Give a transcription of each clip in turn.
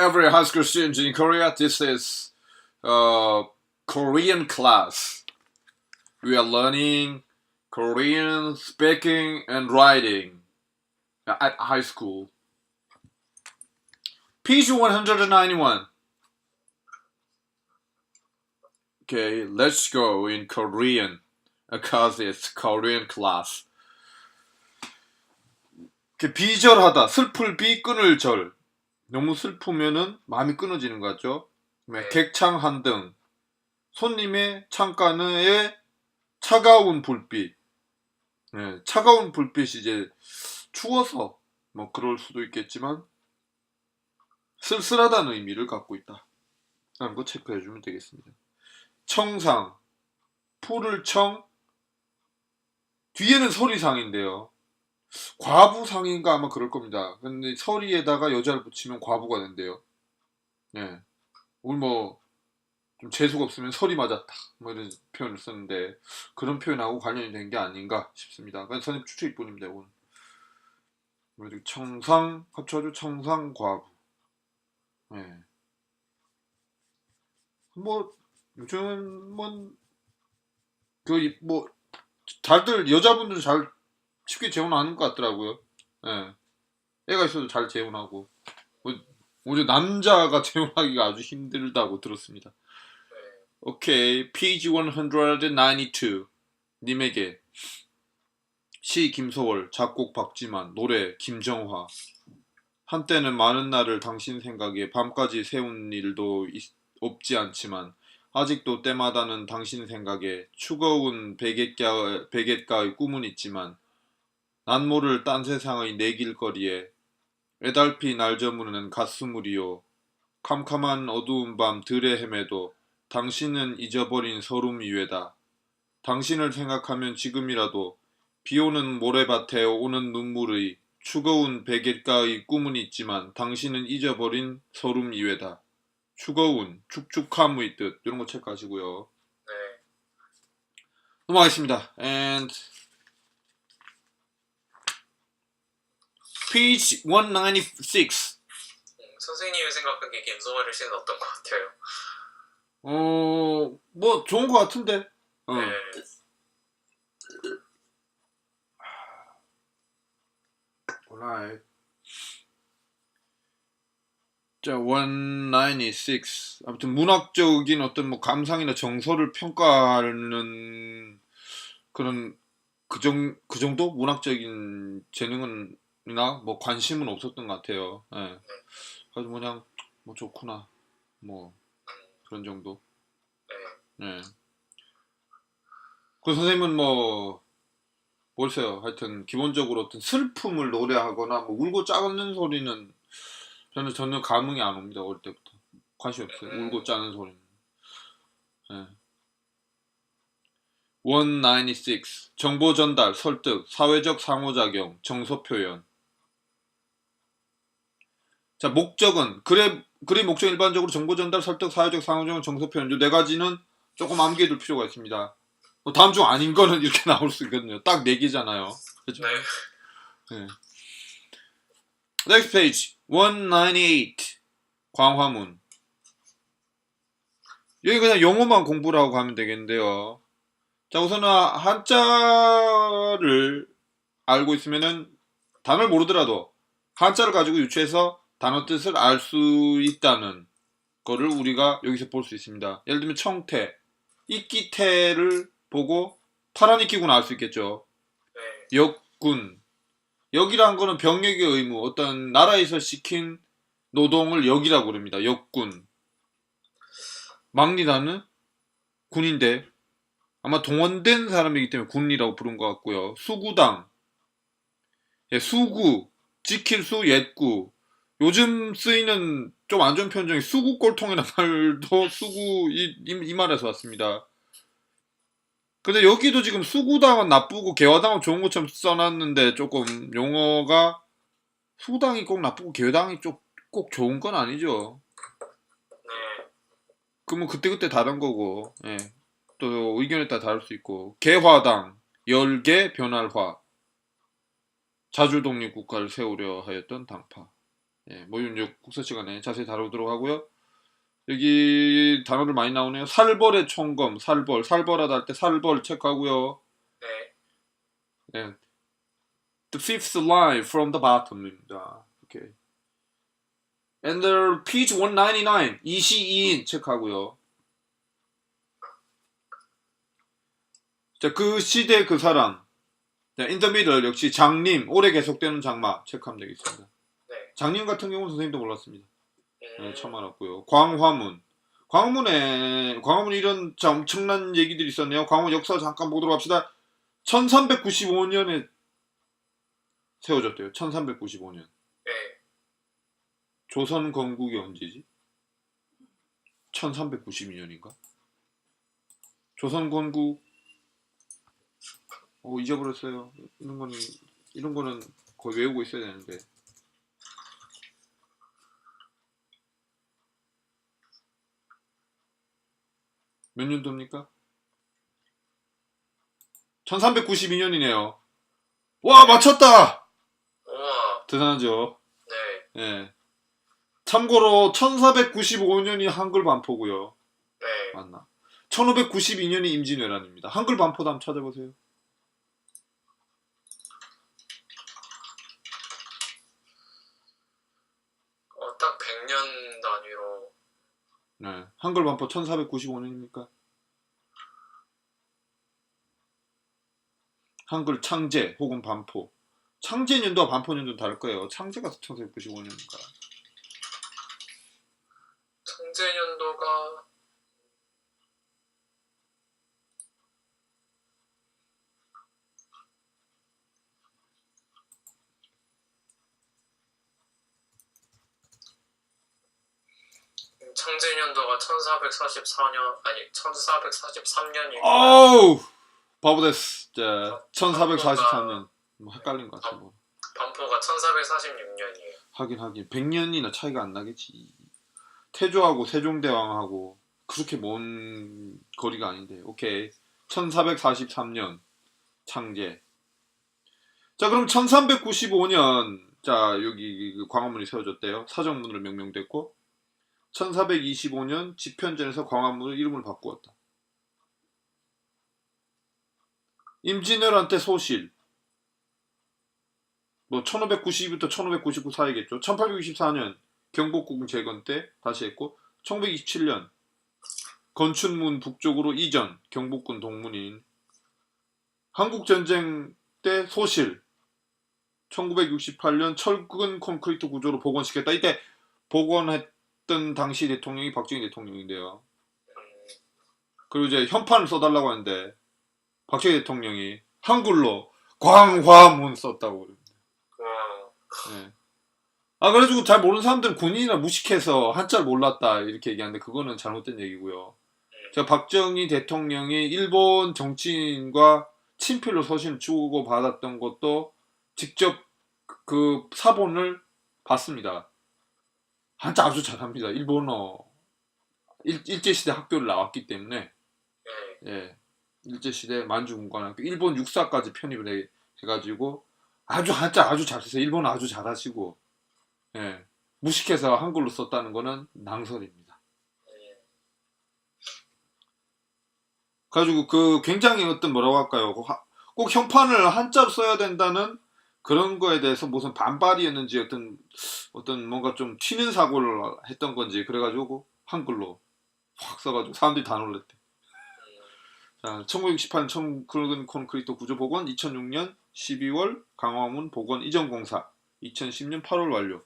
every high school student in Korea, this is uh, Korean class. We are learning Korean speaking and writing at high school. Page 191. Okay, let's go in Korean because it's Korean class. 이렇게 비절하다, 슬플 비, 끊을 절. 너무 슬프면은 마음이 끊어지는 것 같죠? 그다음에 객창 한 등 손님의 창가에 차가운 불빛. 예, 차가운 불빛이 이제 추워서 뭐 그럴 수도 있겠지만 쓸쓸하다는 의미를 갖고 있다. 라는 거 체크해 주면 되겠습니다. 청상, 풀을 청, 뒤에는 서리상인데요. 과부상인가 아마 그럴 겁니다. 근데 서리에다가 여자를 붙이면 과부가 된대요. 예. 오늘 뭐, 좀 재수가 없으면 설이 맞았다. 뭐 이런 표현을 썼는데, 그런 표현하고 관련이 된 게 아닌가 싶습니다. 그냥 선생님 추측일 뿐입니다, 오늘. 그리고 청상, 합쳐가지고 청상 과부. 예. 뭐, 요즘은, 뭐, 그, 뭐, 다들, 여자분들 잘 쉽게 재혼하는 것 같더라고요. 예. 애가 있어도 잘 재혼하고. 뭐, 오히려 남자가 재혼하기가 아주 힘들다고 들었습니다. 오케이. page 192. 님에게. 시 김소월, 작곡 박지만, 노래 김정화. 한때는 많은 날을 당신 생각에 밤까지 세운 일도 있- 없지 않지만 아직도 때마다는 당신 생각에 추거운 베갯가, 베갯가의 꿈은 있지만 난 모를 딴 세상의 내 길거리에 애달피 날 저무는 가스물이요 캄캄한 어두운 밤 들에 헤매도 당신은 잊어버린 소름 위에다 당신을 생각하면 지금이라도 비오는 모래밭에 오는 눈물의 추거운 베갯가의 꿈은 있지만 당신은 잊어버린 소름 이외다. 추거운 축축함의 뜻 이런 거 체크하시고요. 네. 넘어가겠습니다. And page 196. 음, 선생님이 생각하기에 김소월의 시는 어떤 것 같아요? 어, 뭐 좋은 것 같은데. 어. 네. Alright. 자, 196. 아무튼 문학적인 어떤 뭐 감상이나 정서를 평가하는 그런 그, 정, 그 정도 문학적인 재능은이 나뭐 관심은 없었던 것 같아요. 예. 그래서 그냥 뭐 좋구나. 뭐 그런 정도. 네. 예. 그 선생님은 뭐 모르세요. 하여튼 기본적으로 어떤 슬픔을 노래하거나 뭐 울고 짜는 소리는 저는 전혀 감흥이 안 옵니다. 어릴 때부터 관심 없어요. 울고 짜는 소리는. 예. 196 정보 전달, 설득, 사회적 상호작용, 정서 표현. 자 목적은 글의 글의 목적 일반적으로 정보 전달, 설득, 사회적 상호작용, 정서 표현 이 네 가지는 조금 암기해 둘 필요가 있습니다. 뭐 다음 중 아닌 거는 이렇게 나올 수 있거든요. 딱 네 개잖아요. 그죠? 네. 네. Next page 198 광화문 여기 그냥 영어만 공부를 하고 가면 되겠는데요. 자 우선은 한자를 알고 있으면은 단어를 모르더라도 한자를 가지고 유추해서 단어 뜻을 알 수 있다는 거를 우리가 여기서 볼 수 있습니다. 예를 들면 청태, 이끼태를 보고 파란 이끼군 알 수 있겠죠. 네. 역군. 역이란 거는 병역의 의무, 어떤 나라에서 시킨 노동을 역이라고 그럽니다. 역군. 막리다는 군인데 아마 동원된 사람이기 때문에 군이라고 부른 것 같고요. 수구당. 예, 수구, 지킬 수, 옛구. 요즘 쓰이는 좀 안 좋은 표현 중에 수구 꼴통이라는 말도 수구 이, 이, 이 말에서 왔습니다. 근데 여기도 지금 수구당은 나쁘고 개화당은 좋은 것처럼 써놨는데 조금 용어가 수구당이 꼭 나쁘고 개화당이 좀 꼭 좋은 건 아니죠. 네. 그러면 그때그때 다른 거고, 예. 또 의견에 따라 다를 수 있고, 개화당, 열개 변할화, 자주독립 국가를 세우려 하였던 당파. 예, 모의문제 국사 시간에 자세히 다루도록 하고요. 여기 단어들 많이 나오네요. 살벌의 총검, 살벌, 살벌하다 할 때 살벌 체크하고요. 네. 예. The fifth line from the bottom입니다. 오케이. And the page 199, 22인 체크하고요. 자, 그 시대 그 사람. 자, in the middle 역시 장님, 오래 계속되는 장마 체크하면 되겠습니다. 네. 장님 같은 경우는 선생님도 몰랐습니다. 음, 네, 처음 알았고요. 광화문. 광화문에, 광화문 이런 자, 엄청난 얘기들이 있었네요. 광화문 역사 잠깐 보도록 합시다. 1395년에 세워졌대요. 1395년. 네. 조선 건국이 언제지? 1392년인가? 조선 건국 어 잊어버렸어요. 이런 거는 이런 거는 거의 외우고 있어야 되는데. 몇 년도입니까? 1392년이네요. 와 맞췄다. 우와. 대단하죠. 네. 예. 참고로 1495년이 한글 반포고요. 네. 맞나? 1592년이 임진왜란입니다. 한글 반포도 한번 찾아보세요. 어, 딱 100년 단위로. 네. 한글 반포 1495년입니까? 한글 창제 혹은 반포. 창제 년도와 반포 년도는 다를 거예요. 창제가 1495년인가. 청제년도가 청제년도가 1444년 아니 1443년이고 어우! 바보 됐어. 자, 1443년. 뭐 헷갈린 것 같아. 뭐. 반포가 1446년이에요. 하긴 하긴 100년이나 차이가 안 나겠지. 태조하고 세종대왕하고 그렇게 먼 거리가 아닌데. 오케이. 1443년 창제. 자, 그럼 1395년 자, 여기 그 광화문이 세워졌대요. 사정문으로 명명됐고 1425년 집현전에서 광화문을 이름을 바꾸었다. 임진왜란 때 소실. 뭐 1592부터 1599 사이겠죠. 1864년 경복궁 재건 때 다시 했고 1927년 건춘문 북쪽으로 이전 경복궁 동문인 한국전쟁 때 소실 1968년 철근 콘크리트 구조로 복원시켰다. 이때 복원했 던 당시 대통령이 박정희 대통령인데요. 음, 그리고 이제 현판을 써달라고 하는데 박정희 대통령이 한글로 광화문 썼다고 그럽니다. 예. 아 그래가지고 잘 모르는 사람들은 군인이나 무식해서 한자를 몰랐다 이렇게 얘기하는데 그거는 잘못된 얘기고요. 제가 박정희 대통령이 일본 정치인과 친필로 서신을 주고 받았던 것도 직접 그 사본을 봤습니다. 한자 아주 잘합니다. 일본어 일, 일제시대 학교를 나왔기 때문에 네. 예, 일제시대 만주군관학교 일본 육사까지 편입을 해, 해가지고 아주 한자 아주 잘했어요. 일본어 아주 잘하시고 예, 무식해서 한글로 썼다는 거는 낭설입니다. 음, 그래가지고 그 굉장히 어떤 뭐라고 할까요? 그 하- 꼭 형판을 한자로 써야 된다는 그런 거에 대해서 무슨 반발이었는지 어떤 어떤 뭔가 좀 튀는 사고를 했던 건지 그래가지고 한글로 확 써가지고 사람들이 다 놀랬대. 음, 자, 1968년 청굵은 콘크리트 구조 복원, 2006년 12월 강화문 복원 이전 공사, 2010년 8월 완료.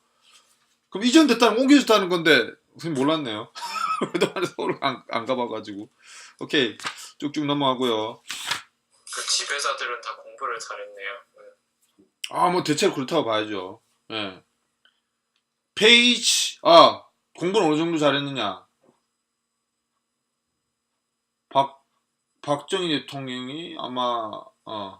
그럼 이전됐다는 옮겨졌다는 건데 선생님 몰랐네요. 그동안 서울 안, 안 가봐가지고. 오케이 쭉쭉 넘어가고요. 그 지배자들은 다 공부를. 음, 아 뭐 대체로 그렇다고 봐야죠. 예. 페이지 아 공부는 어느 정도 잘했느냐? 박 박정희 대통령이 아마 어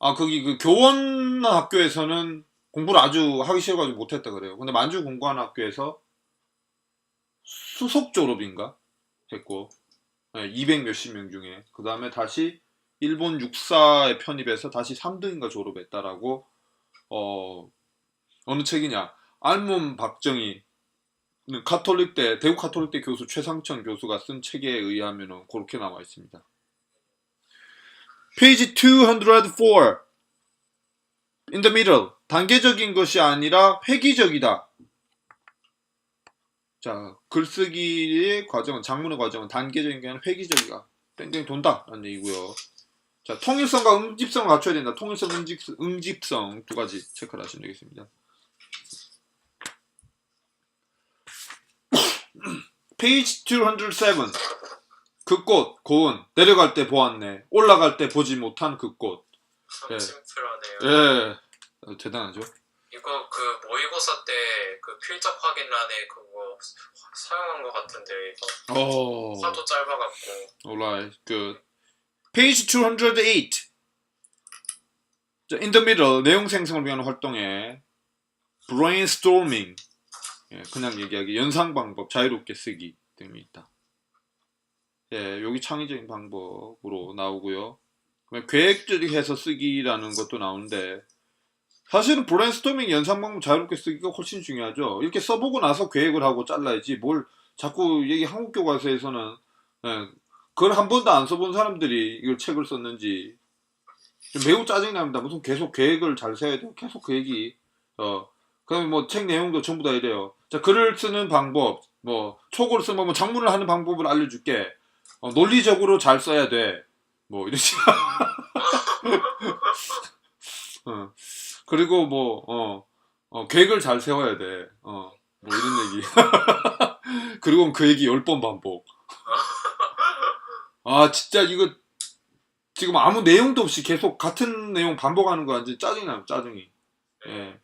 아 거기 그 교원 학교에서는 공부를 아주 하기 싫어가지고 못했다 그래요. 근데 만주 공관 학교에서 수석 졸업인가 했고 200 몇십 명 중에 그 다음에 다시 일본 육사에 편입해서 다시 3등인가 졸업했다라고 어 어느 책이냐 알몸 박정희 카톨릭대 대구 카톨릭대 교수 최상천 교수가 쓴 책에 의하면은 그렇게 나와 있습니다. 페이지 204 In the middle 단계적인 것이 아니라 획기적이다. 자, 글쓰기의 과정은 작문의 과정은 단계적인 게 아니라 획기적이다. 땡땡 돈다 라는 얘기고요. 자, 통일성과 응집성을 갖춰야 된다. 통일성, 응집, 응집성 두 가지 체크를 하시면 되겠습니다. 페이지 207. 그 꽃, 고운. 내려갈 때 보았네. 올라갈 때 보지 못한 그 꽃. 참 네. 심플하네요. 예. 어, 대단하죠? 이거 그 모의고사 때 그 필적 확인란에 그거 사용한 것 같은데 이거 오. 하도 짧아갖고 Alright, good. Page 208. 자, in the middle, 내용 생성을 위한 활동에 brainstorming, 예, 그냥 얘기하기, 연상 방법, 자유롭게 쓰기 등이 있다. 예, 여기 창의적인 방법으로 나오고요. 계획적해서 쓰기라는 것도 나오는데 사실은 브레인스토밍 연상 방법 자유롭게 쓰기가 훨씬 중요하죠. 이렇게 써보고 나서 계획을 하고 잘라야지 뭘 자꾸 얘기 한국 교과서에서는 예, 그걸 한 번도 안 써본 사람들이 이걸 책을 썼는지 좀 매우 짜증이 납니다. 무슨 계속 계획을 잘 세워야 돼요. 계속 그 얘기. 어, 그다음에 뭐 책 내용도 전부 다 이래요. 자, 글을 쓰는 방법, 뭐 촉을 쓰면 뭐 작문을 하는 방법을 알려줄게. 어, 논리적으로 잘 써야 돼. 뭐 이런 식. 어, 그리고 뭐 어, 어, 계획을 잘 세워야 돼. 어, 뭐 이런 얘기. 그리고 그 얘기 열 번 반복. 아 진짜 이거 지금 아무 내용도 없이 계속 같은 내용 반복하는 거 완전 짜증이 나요 짜증이. 예.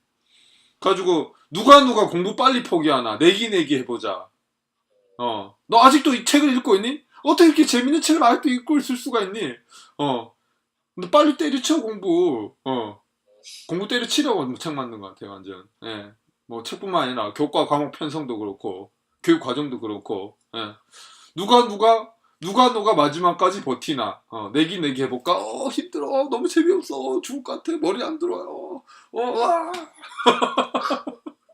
가지고 누가 누가 공부 빨리 포기하나. 내기 내기 해보자. 어. 너 아직도 이 책을 읽고 있니? 어떻게 이렇게 재밌는 책을 아직도 읽고 있을 수가 있니? 어너 빨리 때려쳐 공부. 어. 공부 때려치려고 책 만든 것 같아요 완전. 예뭐 책뿐만 아니라 교과 과목 편성도 그렇고 교육 과정도 그렇고. 예. 누가 누가 누가 누가 마지막까지 버티나. 어, 내기 내기 해볼까? 어 힘들어. 너무 재미없어. 죽을 것 같아. 머리 안 들어요. 어 와.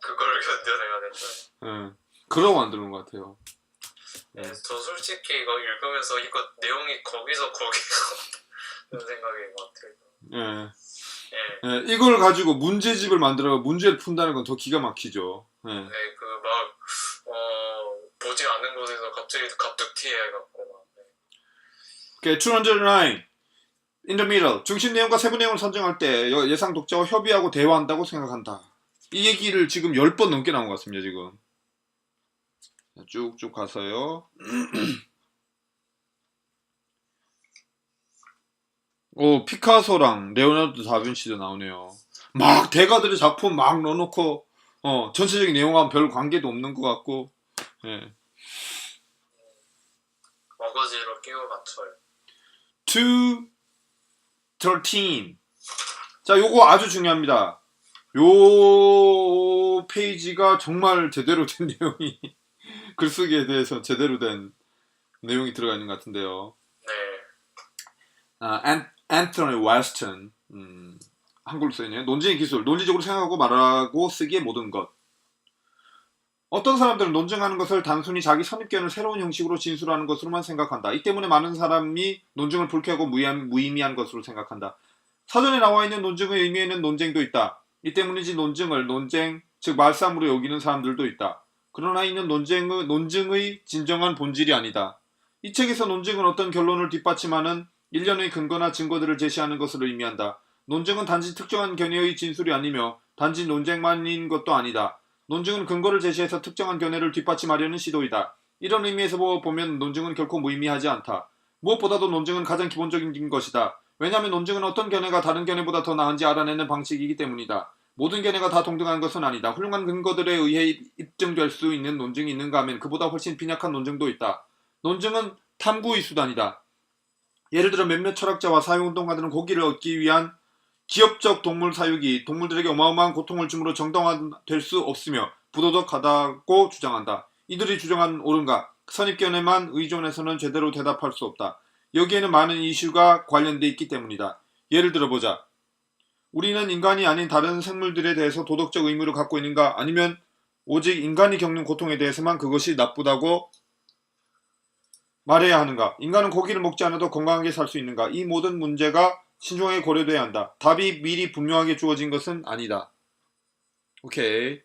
그걸 견뎌내야 된다. 예, 그러고 만드는 것 같아요. 네, 저 솔직히 이거 읽으면서 이거 내용이 거기서 거기서 이런 생각인 것 같아요. 예, 예, 예, 이걸 가지고 문제집을 만들어 문제를 푼다는 건 더 기가 막히죠. 예. 네, 그 막 어, 보지 않은 곳에서 갑자기 갑툭튀 해 갖고 막. 네. 오케이 209 In the middle 중심 내용과 세부 내용을 선정할 때 여- 예상 독자와 협의하고 대화한다고 생각한다 이 얘기를 지금 10번 넘게 나온 것 같습니다 지금 자, 쭉쭉 가서요 오 피카소랑 레오나르도 다빈치도 나오네요 막 대가들의 작품 막 넣어놓고 어 전체적인 내용하고 별 관계도 없는 것 같고 예. 어거지로 끼워 맞춰요. 213. 자, 요거 아주 중요합니다. 요 페이지가 정말 제대로 된 내용이 글쓰기에 대해서 제대로 된 내용이 들어가 있는 것 같은데요. 네, 아, 앤, 앤토니 웨스턴 음, 한글로 써있네요. 논쟁의 기술, 논리적으로 생각하고 말하고 쓰기의 모든 것. 어떤 사람들은 논증하는 것을 단순히 자기 선입견을 새로운 형식으로 진술하는 것으로만 생각한다. 이 때문에 많은 사람이 논증을 불쾌하고 무의미, 무의미한 것으로 생각한다. 사전에 나와 있는 논증의 의미에는 논쟁도 있다. 이 때문인지 논증을 논쟁, 즉 말싸움으로 여기는 사람들도 있다. 그러나 이는 논쟁의, 논증의 진정한 본질이 아니다. 이 책에서 논증은 어떤 결론을 뒷받침하는 일련의 근거나 증거들을 제시하는 것을 의미한다. 논증은 단지 특정한 견해의 진술이 아니며 단지 논쟁만인 것도 아니다. 논증은 근거를 제시해서 특정한 견해를 뒷받침하려는 시도이다. 이런 의미에서 보면 논증은 결코 무의미하지 않다. 무엇보다도 논증은 가장 기본적인 것이다. 왜냐하면 논증은 어떤 견해가 다른 견해보다 더 나은지 알아내는 방식이기 때문이다. 모든 견해가 다 동등한 것은 아니다. 훌륭한 근거들에 의해 입증될 수 있는 논증이 있는가 하면 그보다 훨씬 빈약한 논증도 있다. 논증은 탐구의 수단이다. 예를 들어 몇몇 철학자와 사회운동가들은 고기를 얻기 위한 기업적 동물 사육이 동물들에게 어마어마한 고통을 주므로 정당화될 수 없으며 부도덕하다고 주장한다. 이들이 주장한 옳은가 선입견에만 의존해서는 제대로 대답할 수 없다. 여기에는 많은 이슈가 관련돼 있기 때문이다. 예를 들어보자. 우리는 인간이 아닌 다른 생물들에 대해서 도덕적 의무를 갖고 있는가 아니면 오직 인간이 겪는 고통에 대해서만 그것이 나쁘다고 말해야 하는가? 인간은 고기를 먹지 않아도 건강하게 살 수 있는가? 이 모든 문제가 신중하게 고려돼야 한다. 답이 미리 분명하게 주어진 것은 아니다. 오케이.